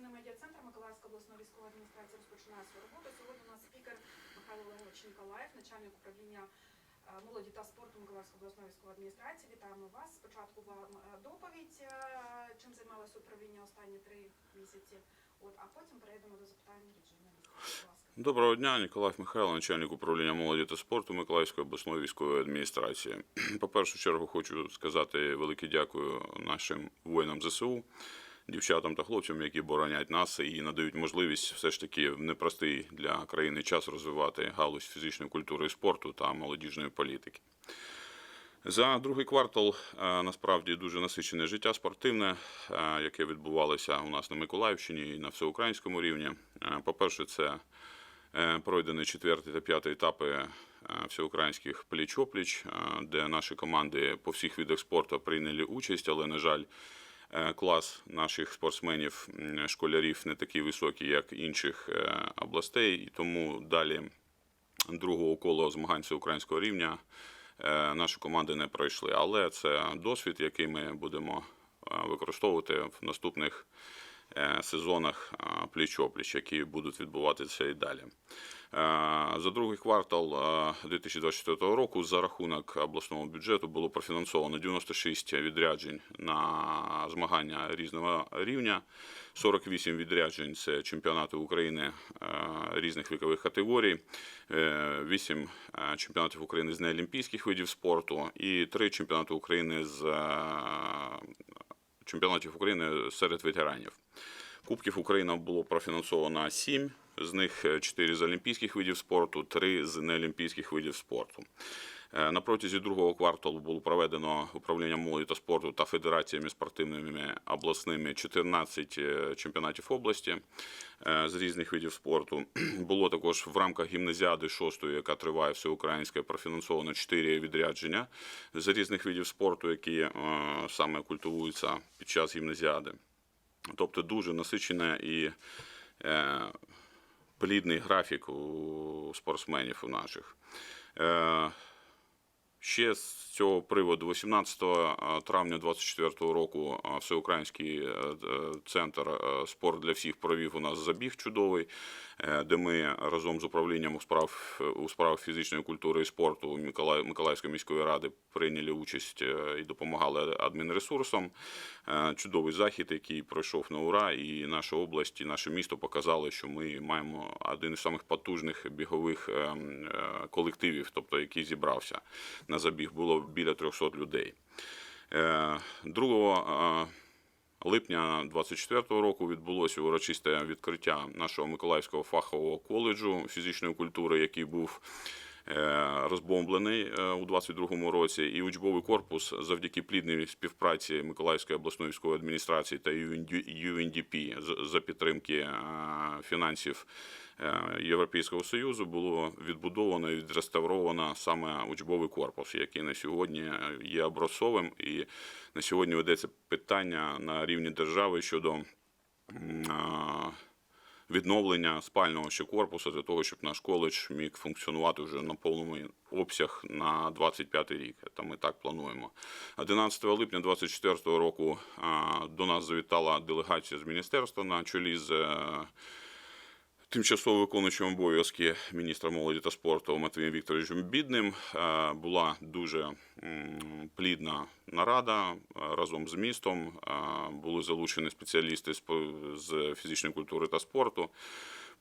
інформаційний медіа-центр Миколаївської обласної військової адміністрації розпочинає свою роботу. Сьогодні у нас спікер Михайло Олегович Ніколаєв, начальник управління е, молоді та спорту Миколаївської обласної військової адміністрації. Вітаємо вас. Спочатку вам е, доповідь, е, чим займалося управління останні три місяці. От, а потім перейдемо до запитань від. Доброго дня, Ніколай Михайло, начальник управління молоді та спорту Миколаївської обласної військової адміністрації. По першу чергу хочу сказати велике дякую нашим воїнам ЗСУ, дівчатам та хлопцям, які боронять нас і надають можливість все ж таки в непростий для країни час розвивати галузь фізичної культури і спорту та молодіжної політики. За другий квартал е, насправді дуже насичене життя спортивне, е, яке відбувалося у нас на Миколаївщині і на всеукраїнському рівні. Е, По-перше, це пройдені четвертий та п'ятий етапи всеукраїнських пліч-опліч, де наші команди по всіх видах спорту прийняли участь, але, на жаль, клас наших спортсменів, школярів не такий високий, як інших е, областей, і тому далі другого кола змагань всеукраїнського рівня е, наші команди не пройшли. Але це досвід, який ми будемо е, використовувати в наступних е, сезонах е, пліч-опліч, які будуть відбуватися і далі. Е, За другий квартал е, 2024 року за рахунок обласного бюджету було профінансовано 96 відряджень на змагання різного рівня, 48 відряджень це чемпіонати України е, різних вікових категорій, 8 чемпіонатів України з неолімпійських видів спорту. І 3 чемпіонати України з е, чемпіонатів України серед ветеранів. Кубків Україна було профінансовано 7, з них 4 з олімпійських видів спорту, 3 з неолімпійських видів спорту. Е, На протязі другого кварталу було проведено управлінням молоді та спорту та федераціями спортивними обласними 14 е, чемпіонатів області е, з різних видів спорту. Було також в рамках гімназіади 6, яка триває всеукраїнська, профінансовано 4 відрядження з різних видів спорту, які саме культивуються під час гімназіади. Тобто дуже насичене і плідний графік у спортсменів у наших. Е, Ще з цього приводу, 18 травня 2024 року, Всеукраїнський е, е, центр е, спорт для всіх провів у нас забіг чудовий, е, де ми разом з управлінням у справ у справах фізичної культури і спорту Миколаїв, Миколаївської міської ради прийняли участь е, і допомагали адмінресурсам. Е, Чудовий захід, який пройшов на ура, і наша область, і наше місто показали, що ми маємо один із самих потужних бігових е, м, е, колективів, тобто який зібрався на забіг. Було біля 300 людей. Е, 2 липня 24 року відбулося урочисте відкриття нашого Миколаївського фахового коледжу фізичної культури, який був е, розбомблений е, у 22-му році, і учбовий корпус завдяки плідній співпраці Миколаївської обласної військової адміністрації та UNDP за підтримки е, фінансів е, Європейського Союзу було відбудовано і відреставровано саме учбовий корпус, який на сьогодні є образцовим, і на сьогодні ведеться питання на рівні держави щодо відновлення спального ще корпусу для того, щоб наш коледж міг функціонувати вже на повному обсяг на 25 рік. Це ми так плануємо. 11 липня 2024 року до нас завітала делегація з міністерства на чолі з. Тимчасово виконуючим обов'язки міністра молоді та спорту Матвієм Вікторовичем Бідним е, була дуже плідна нарада е, разом з містом. Е, Були залучені спеціалісти з фізичної культури та спорту.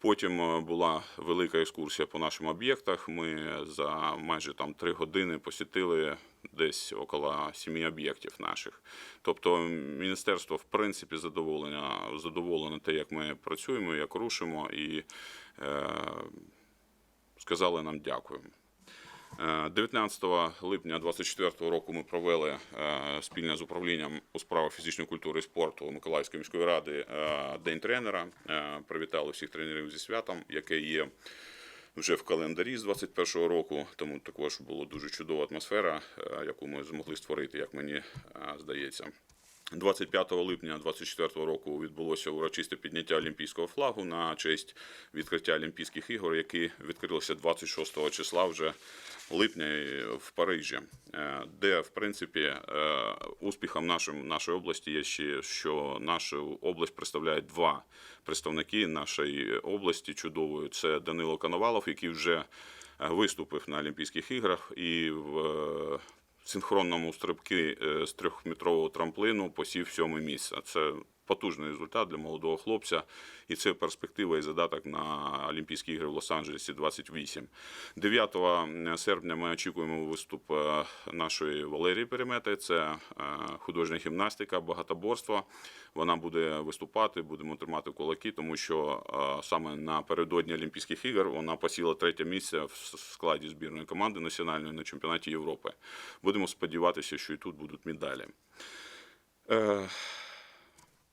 Потім е, була велика екскурсія по нашим об'єктах. Ми за майже там три години посітили десь около сімі об'єктів наших. Тобто міністерство в принципі задоволення задоволено те, як ми працюємо, як рушимо, і е, сказали нам дякую. Е, 19 липня 2024 року ми провели е, спільно з управлінням у справах фізичної культури і спорту Миколаївської міської ради е, День тренера. Е, Привітали всіх тренерів зі святом, яке є вже в календарі з 21-го року. Тому також була дуже чудова атмосфера, е, яку ми змогли створити, як мені е, здається. 25 липня 24 року відбулося урочисте підняття олімпійського флагу на честь відкриття Олімпійських ігор, які відкрилися 26 числа вже липня в Парижі, е, де в принципі е, успіхом нашим, нашої області є ще, що нашу область представляють два представники нашої області чудової. Це Данило Коновалов, який вже виступив на Олімпійських іграх і в синхронному стрибки е, з трьохметрового трамплину посів сьоме місце. Це потужний результат для молодого хлопця, і це перспектива і задаток на Олімпійські ігри в Лос-Анджелесі 28. 9 серпня ми очікуємо виступ е, нашої Валерії Перемети. Це е, художня гімнастика, багатоборство. Вона буде виступати, будемо тримати кулаки, тому що е, саме напередодні Олімпійських ігор вона посіла третє місце в складі збірної команди національної на чемпіонаті Європи. Будемо сподіватися, що і тут будуть медалі.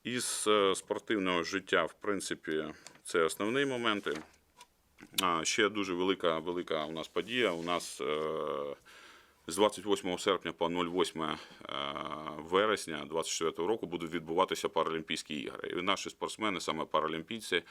Із е, спортивного життя, в принципі, це основні моменти. А ще дуже велика, велика у нас подія. У нас е, з 28 серпня по 08 е, вересня 24 року будуть відбуватися Паралімпійські ігри. І наші спортсмени, саме паралімпійці,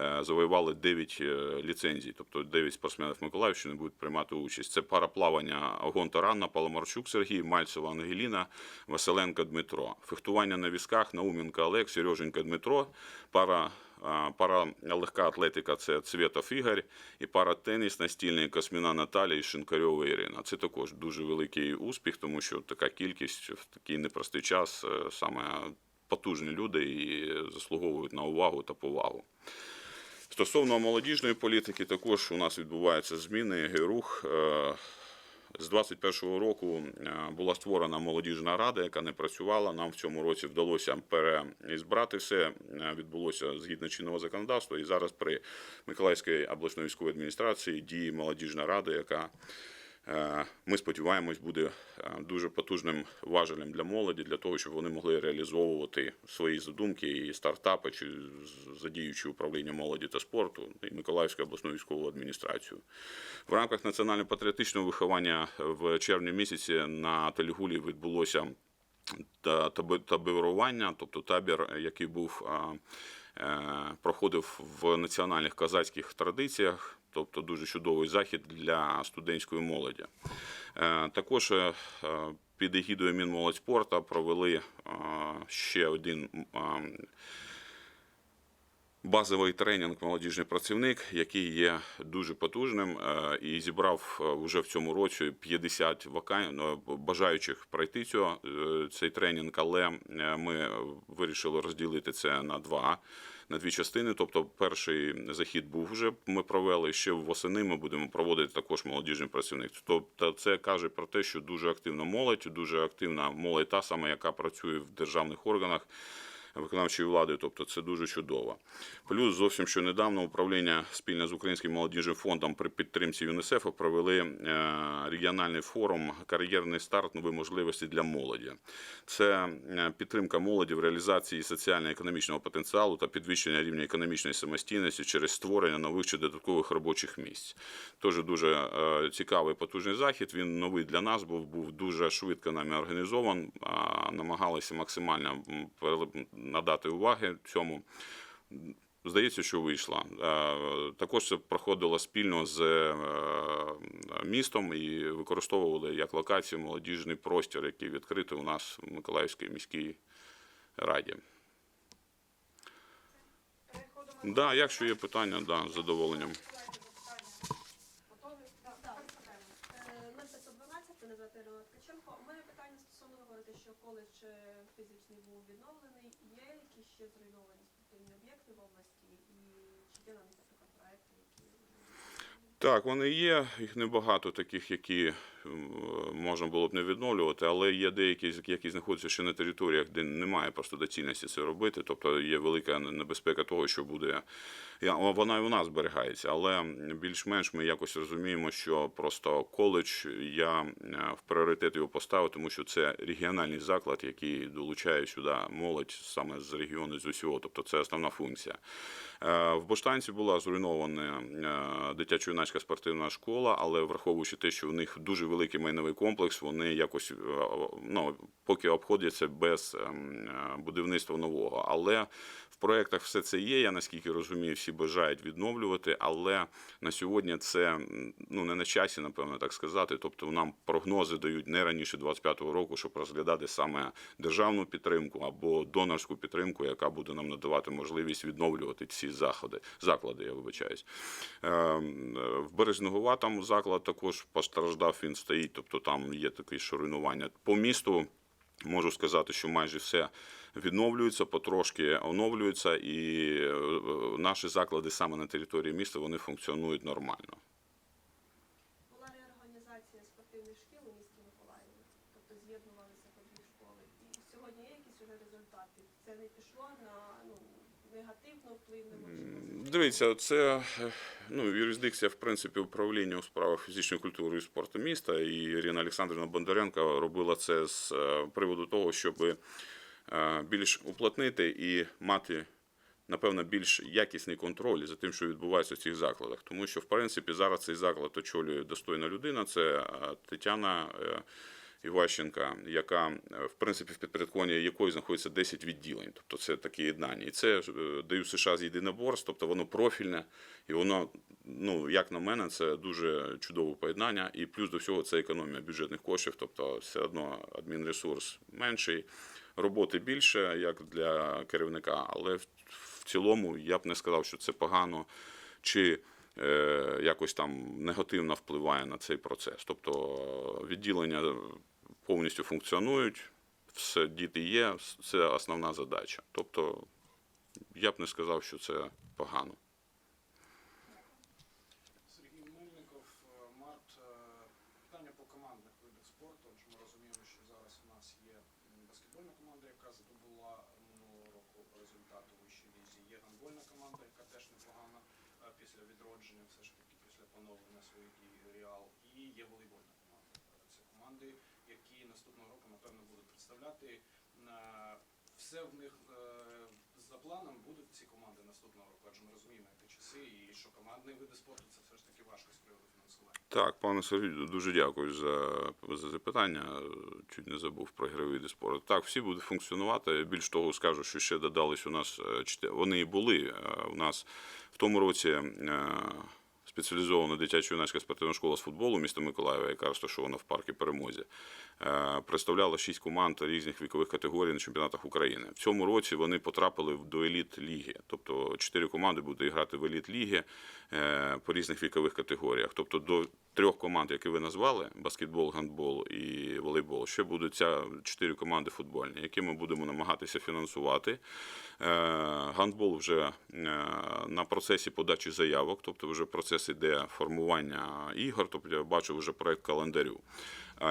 е, завоювали 9 е, ліцензій, тобто 9 спортсменів Миколаївщини будуть приймати участь. Це параплавання Огон Таранна, Паламарчук Сергій, Мальцева Ангеліна, Василенко Дмитро. Фехтування на візках Науменко Олег, Сереженька Дмитро, пара Пара легка атлетика це Цвєтов Ігор і пара теніс настільний Косміна Наталія і Шинкарьова Ірина. Це також дуже великий успіх, тому що така кількість в такий непростий час е, саме потужні люди і заслуговують на увагу та повагу. Стосовно молодіжної політики, також у нас відбуваються зміни. Герух е, з 21-го року е, була створена молодіжна рада, яка не працювала. Нам в цьому році вдалося переізбрати все. Е, Відбулося згідно чинного законодавства. І зараз при Миколаївській обласної військовій адміністрації діє молодіжна рада, яка ми сподіваємось буде е, дуже потужним важелем для молоді, для того, щоб вони могли реалізовувати свої задумки і стартапи, чи задіючи управління молоді та спорту і Миколаївську обласну військову адміністрацію. В рамках національно-патріотичного виховання в червні місяці на Телегулі відбулося та- таборування, тобто табір, який був е, проходив в національних казацьких традиціях, тобто дуже чудовий захід для студентської молоді. Е, Також е, е, під егідою Мінмолодьспорта провели е, ще один базовий тренінг молодіжний працівник, який є дуже потужним е, і зібрав е, вже в цьому році 50 вакан... ну, бажаючих пройти цього, е, цей тренінг, але ми вирішили розділити це на два. На дві частини, тобто перший захід був вже ми провели ще восени. Ми будемо проводити також молодіжний працівник. Тобто це каже про те, що дуже активна молодь, дуже активна молодь, та сама, яка працює в державних органах виконавчої влади, тобто це дуже чудово. Плюс зовсім що недавно управління спільно з Українським молодіжним фондом при підтримці ЮНІСЕФу провели е, регіональний форум Кар'єрний старт нові можливості для молоді. Це е, підтримка молоді в реалізації соціально-економічного потенціалу та підвищення рівня економічної самостійності через створення нових чи додаткових робочих місць. Теж дуже е, цікавий потужний захід. Він новий для нас був, був дуже швидко нами організован. Намагалися максимально надати уваги цьому. Здається, що вийшла. Е, Також це проходило спільно з е, містом і використовували як локацію молодіжний простір, який відкритий у нас в Миколаївській міській раді. Да, якщо є питання, да, з задоволенням. Готові? Так, Так. запитаємо. 0512, мене звати Ірина Ткаченко. У мене питання стосовно ви говорите, що коледж е, фізичний був відновлений. Ще зруйновані спортивні об'єкти в області? І чи є на них, наприклад, проекти, які Так, вони є, їх небагато таких, які можна було б не відновлювати, але є деякі, які знаходяться ще на територіях, де немає просто доцільності це робити. Тобто є велика небезпека того, що буде. Вона і у нас зберігається, але більш-менш ми якось розуміємо, що просто коледж я е, в пріоритет його поставив, тому що це регіональний заклад, який долучає сюди молодь саме з регіону з усього. Тобто це основна функція. Е, В Боштанці була зруйнована е, дитячо-юнацька спортивна школа, але враховуючи те, що у них дуже велика великий майновий комплекс, вони якось е, ну, поки обходяться без ем, е, будівництва нового. Але в проєктах все це є. Я наскільки розумію, всі бажають відновлювати. Але на сьогодні це ну не на часі, напевно, так сказати. Тобто нам прогнози дають не раніше 25-го року, щоб розглядати саме державну підтримку або донорську підтримку, яка буде нам надавати можливість відновлювати ці заходи, заклади. Я вибачаюсь. Ем, е, В Березнегова там заклад також постраждав. Він стоїть, тобто там є таке що руйнування. По місту можу сказати, що майже все відновлюється, потрошки оновлюється, і е, е, наші заклади саме на території міста вони функціонують нормально. Була реорганізація спортивних шкіл у місті Миколаєві, тобто з'єднувалися по дві школи. І сьогодні є якісь вже результати. Це не пішло на ну негативно вплинуло чи позитивно? Дивіться, це е, ну, юрисдикція, в принципі, управління у справах фізичної культури і спорту міста. І Ірина Олександрівна Бондаренко робила це з е, приводу того, щоб е, більш уплотнити і мати. Напевно, більш якісний контроль за тим, що відбувається в цих закладах, тому що в принципі зараз цей заклад очолює достойна людина. Це Тетяна Іващенка, яка е, в принципі в підпорядкуванні якої знаходиться 10 відділень. Тобто це такі єднання. І це е, даю США з єдиноборств, тобто воно профільне, і воно, ну як на мене, це дуже чудове поєднання. І плюс до всього це економія бюджетних коштів, тобто все одно адмінресурс менший, роботи більше, як для керівника, але в, цілому я б не сказав, що це погано. Чи якось там негативно впливає на цей процес. Тобто е, відділення повністю функціонують, все діти є, це основна задача. Тобто я б не сказав, що це погано. Сергій Мельников, е, Март. Е, Питання по командних видах спорту. Ми розуміємо, що зараз у нас є баскетбольна команда, яка здобула минулого року результати у вищій лізі. Є гандбольна команда, яка теж непогана е, після відродження, все ж таки після поновлення своїх дій Реал. І є волейбольна команда. Це команди, які наступного року, напевно, будуть представляти. е, Все в них е, за планом будуть ці команди наступного року, адже ми розуміємо, які часи, і що командний види спорту це все ж таки важко фінансування. Так, пане Сергію, дуже дякую за, за запитання. Чуть не забув про ігровий диспорт. Так, всі будуть функціонувати. Більш того, скажу, що ще додались у нас е, вони і були е, у нас в тому році. Спеціалізована дитячо-юнацька спортивна школа з футболу міста Миколаєва, яка розташована в парку Перемозі, е, представляла шість команд різних вікових категорій на чемпіонатах України. В цьому році вони потрапили до еліт ліги. Тобто чотири команди будуть грати в еліт ліги е, по різних вікових категоріях. Тобто до трьох команд, які ви назвали: баскетбол, гандбол і волейбол, ще будуть ця чотири команди футбольні, які ми будемо намагатися фінансувати. Е, Гандбол вже е, на процесі подачі заявок, тобто вже процес іде формування ігор. Тобто я бачу вже проект календарю.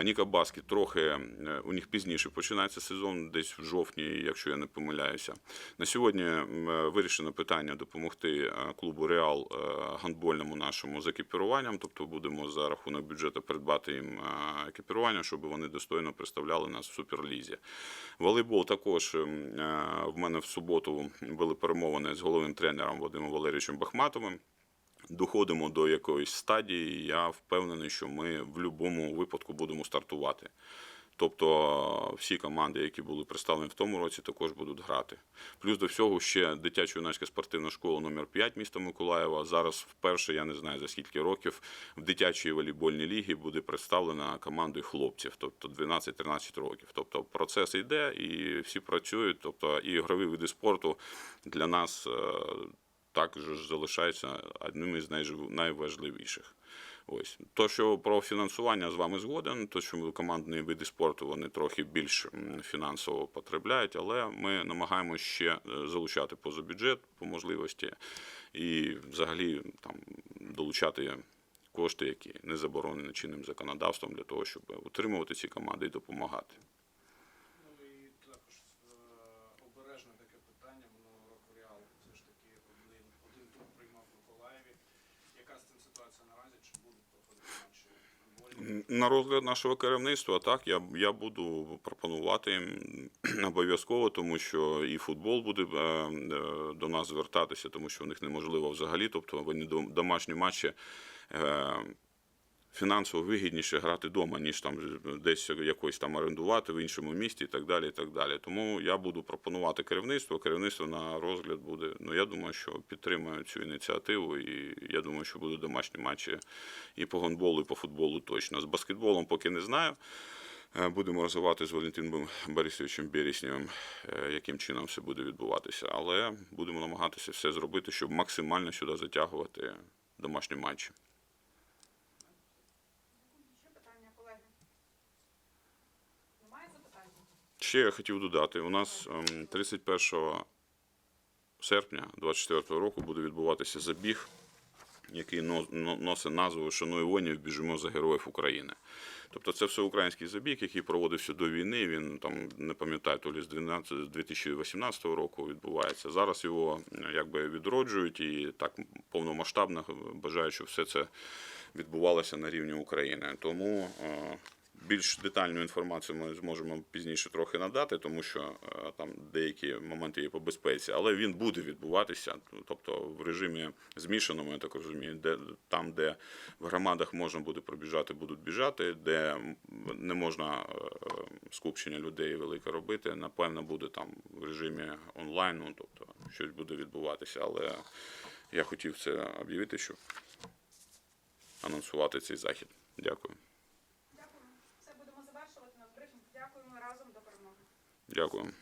Ніка Баскет трохи е, у них пізніше починається сезон, десь в жовтні, якщо я не помиляюся. На сьогодні е, вирішено питання допомогти е, клубу Реал гандбольному нашому з екіпіруванням. Тобто будемо за рахунок бюджету придбати їм екіпірування, щоб вони достойно представляли нас в суперлізі. Волейбол також в мене в суботу були перемовини з головним тренером Вадимом Валерійовичем Бахматовим. Доходимо до якоїсь стадії, я впевнений, що ми в будь-якому випадку будемо стартувати. Тобто всі команди, які були представлені в тому році, також будуть грати. Плюс до всього ще дитячо-юнацька спортивна школа номер 5 міста Миколаєва. Зараз вперше, я не знаю за скільки років, в дитячій волейбольній лігі буде представлена командою хлопців, тобто 12-13 років. Тобто процес йде і всі працюють. Тобто ігрові види спорту для нас е, також залишаються одним із найважливіших. Ось то, що про фінансування з вами згоден, то що командні види спорту вони трохи більш фінансово потребляють, але ми намагаємося ще е, залучати поза бюджет по можливості і взагалі там долучати кошти, які не заборонені чинним законодавством, для того, щоб утримувати ці команди і допомагати. Ну і також е, обережне таке питання. Минулого року Реал все ж таки один, один тур приймав в Миколаєві. Яка з цим ситуація наразі? Чи будуть проходити? На розгляд нашого керівництва, так, я, я буду пропонувати їм обов'язково, тому що і футбол буде е, е, до нас звертатися, тому що в них неможливо взагалі. Тобто вони дом- домашні матчі е, фінансово вигідніше грати вдома, ніж там десь якось там орендувати в іншому місті і так далі. І так далі. Тому я буду пропонувати керівництво. Керівництво на розгляд буде. Ну я думаю, що підтримує цю ініціативу, і я думаю, що будуть домашні матчі і по гандболу, і по футболу точно. З баскетболом поки не знаю. Е, Будемо розвивати з Валентином Борисовичем Береснєвим, е, яким чином все буде відбуватися. Але будемо намагатися все зробити, щоб максимально сюди затягувати домашні матчі. Ще питання, колеги? Немає запитань? Ще я хотів додати: у нас ем, 31 серпня 2024 року буде відбуватися забіг, який но- но- носить назву Шануй воїнів, біжимо за героїв України. Тобто це всеукраїнський забіг, який проводився до війни. Він там не пам'ятаю, то лі з 12 2018 року відбувається. Зараз його е, якби відроджують і так повномасштабно бажаю, щоб все це відбувалося на рівні України. Тому е, більш детальну інформацію ми зможемо пізніше трохи надати, тому що е, там деякі моменти є по безпеці, але він буде відбуватися, тобто в режимі змішаному, я так розумію, де там, де в громадах можна буде пробіжати, будуть біжати, де не можна е, скупчення людей велике робити, напевно, буде там в режимі онлайн, ну, тобто щось буде відбуватися. Але я хотів це об'явити, щоб анонсувати цей захід. Дякую. Дякую. Все, будемо завершувати наш брифінг. Дякуємо разом до перемоги. Дякую.